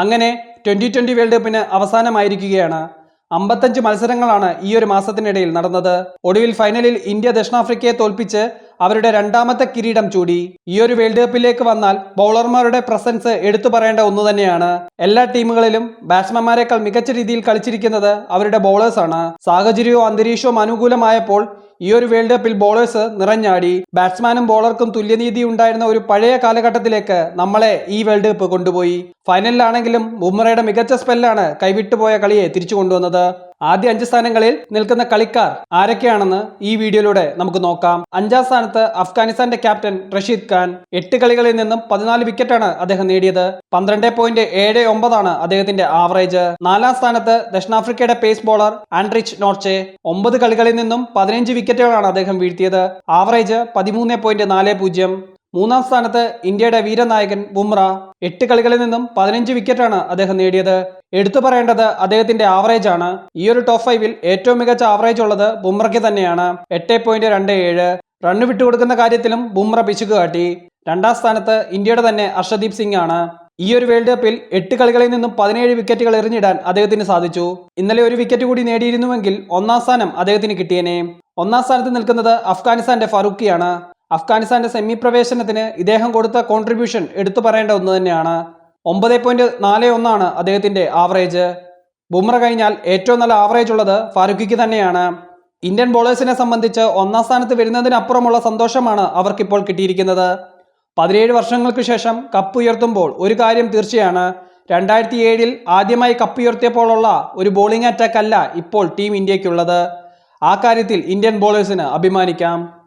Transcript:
അങ്ങനെ twenty twenty world കപ്പിന് അവസാനമായിരിക്കുകയാണ്. അമ്പത്തഞ്ച് മത്സരങ്ങളാണ് ഈ ഒരു മാസത്തിനിടയിൽ നടന്നത്. ഒടുവിൽ ഫൈനലിൽ ഇന്ത്യ ദക്ഷിണാഫ്രിക്കയെ തോൽപ്പിച്ച് അവരുടെ രണ്ടാമത്തെ കിരീടം ചൂടി. ഈ ഒരു വേൾഡ് കപ്പിലേക്ക് വന്നാൽ ബൗളർമാരുടെ പ്രസൻസ് എടുത്തു പറയേണ്ട ഒന്ന് തന്നെയാണ്. എല്ലാ ടീമുകളിലും ബാറ്റ്സ്മാൻമാരെക്കാൾ മികച്ച രീതിയിൽ കളിച്ചിരിക്കുന്നത് അവരുടെ ബൗളേഴ്സാണ് സാഹചര്യവും അന്തരീക്ഷവും അനുകൂലമായപ്പോൾ ഈ ഒരു വേൾഡ് കപ്പിൽ ബോളേഴ്സ് നിറഞ്ഞാടി ബാറ്റ്സ്മാനും ബോളർക്കും തുല്യനീതി ഉണ്ടായിരുന്ന ഒരു പഴയ കാലഘട്ടത്തിലേക്ക് നമ്മളെ ഈ വേൾഡ് കപ്പ് കൊണ്ടുപോയി. ഫൈനലിലാണെങ്കിലും ബുംറയുടെ മികച്ച സ്പെല്ലാണ് കൈവിട്ടുപോയ കളിയെ തിരിച്ചു കൊണ്ടുവന്നത്. ആദ്യ അഞ്ച് സ്ഥാനങ്ങളിൽ നിൽക്കുന്ന കളിക്കാർ ആരൊക്കെയാണെന്ന് ഈ വീഡിയോയിലൂടെ നമുക്ക് നോക്കാം. അഞ്ചാം സ്ഥാനത്ത് അഫ്ഗാനിസ്ഥാന്റെ ക്യാപ്റ്റൻ റഷീദ് ഖാൻ. എട്ട് കളികളിൽ നിന്നും പതിനാല് വിക്കറ്റാണ് അദ്ദേഹം നേടിയത്. പന്ത്രണ്ട് പോയിന്റ് ഏഴ് ഒമ്പതാണ് അദ്ദേഹത്തിന്റെ ആവറേജ് നാലാം സ്ഥാനത്ത് ദക്ഷിണാഫ്രിക്കയുടെ പേസ് ബോളർ ആൻഡ്രിച്ച് നോർച്ചെ. ഒമ്പത് കളികളിൽ നിന്നും പതിനഞ്ച് വിക്കറ്റുകളാണ് അദ്ദേഹം വീഴ്ത്തിയത്. ആവറേജ് പതിമൂന്ന് പോയിന്റ് നാല് പൂജ്യം. മൂന്നാം സ്ഥാനത്ത് ഇന്ത്യയുടെ വീരനായകൻ ബുംറ. എട്ട് കളികളിൽ നിന്നും പതിനഞ്ച് വിക്കറ്റാണ് അദ്ദേഹം നേടിയത്. എടുത്തു പറയേണ്ടത് അദ്ദേഹത്തിന്റെ ആവറേജ് ആണ്. ഈ ഒരു ടോപ്പ് ഫൈവിൽ ഏറ്റവും മികച്ച ആവറേജ് ഉള്ളത് ബുംറയ്ക്ക് തന്നെയാണ്. എട്ട് പോയിന്റ് രണ്ട് ഏഴ് റണ്ണ് വിട്ടുകൊടുക്കുന്ന കാര്യത്തിലും ബുംറ പിശുക്ക് കാട്ടി. രണ്ടാം സ്ഥാനത്ത് ഇന്ത്യയുടെ തന്നെ അർഷദീപ് സിംഗ് ആണ്. ഈ ഒരു വേൾഡ് കപ്പിൽ എട്ട് കളികളിൽ നിന്നും പതിനേഴ് വിക്കറ്റുകൾ എറിഞ്ഞിടാൻ അദ്ദേഹത്തിന് സാധിച്ചു. ഇന്നലെ ഒരു വിക്കറ്റ് കൂടി നേടിയിരുന്നുവെങ്കിൽ ഒന്നാം സ്ഥാനം അദ്ദേഹത്തിന് കിട്ടിയേനെ. ഒന്നാം സ്ഥാനത്ത് നിൽക്കുന്നത് അഫ്ഗാനിസ്ഥാന്റെ ഫറൂഖിയാണ് അഫ്ഗാനിസ്ഥാന്റെ സെമി പ്രവേശനത്തിന് ഇദ്ദേഹം കൊടുത്ത കോൺട്രിബ്യൂഷൻ എടുത്തു പറയേണ്ട ഒന്ന് തന്നെയാണ്. ഒമ്പത് പോയിന്റ് നാല് ഒന്നാണ് അദ്ദേഹത്തിന്റെ ആവറേജ്. ബുംറ കഴിഞ്ഞാൽ ഏറ്റവും നല്ല ആവറേജ് ഉള്ളത് ഫാറൂഖിക്ക് തന്നെയാണ്. ഇന്ത്യൻ ബോളേഴ്സിനെ സംബന്ധിച്ച് ഒന്നാം സ്ഥാനത്ത് വരുന്നതിനപ്പുറമുള്ള സന്തോഷമാണ് അവർക്കിപ്പോൾ കിട്ടിയിരിക്കുന്നത്. പതിനേഴ് വർഷങ്ങൾക്ക് ശേഷം കപ്പ് ഉയർത്തുമ്പോൾ ഒരു കാര്യം തീർച്ചയാണ്. രണ്ടായിരത്തി ഏഴിൽ ആദ്യമായി കപ്പ് ഉയർത്തിയപ്പോഴുള്ള ഒരു ബോളിംഗ് അറ്റാക്ക് അല്ല ഇപ്പോൾ ടീം ഇന്ത്യക്കുള്ളത്. ആ കാര്യത്തിൽ ഇന്ത്യൻ ബോളേഴ്സിന് അഭിമാനിക്കാം.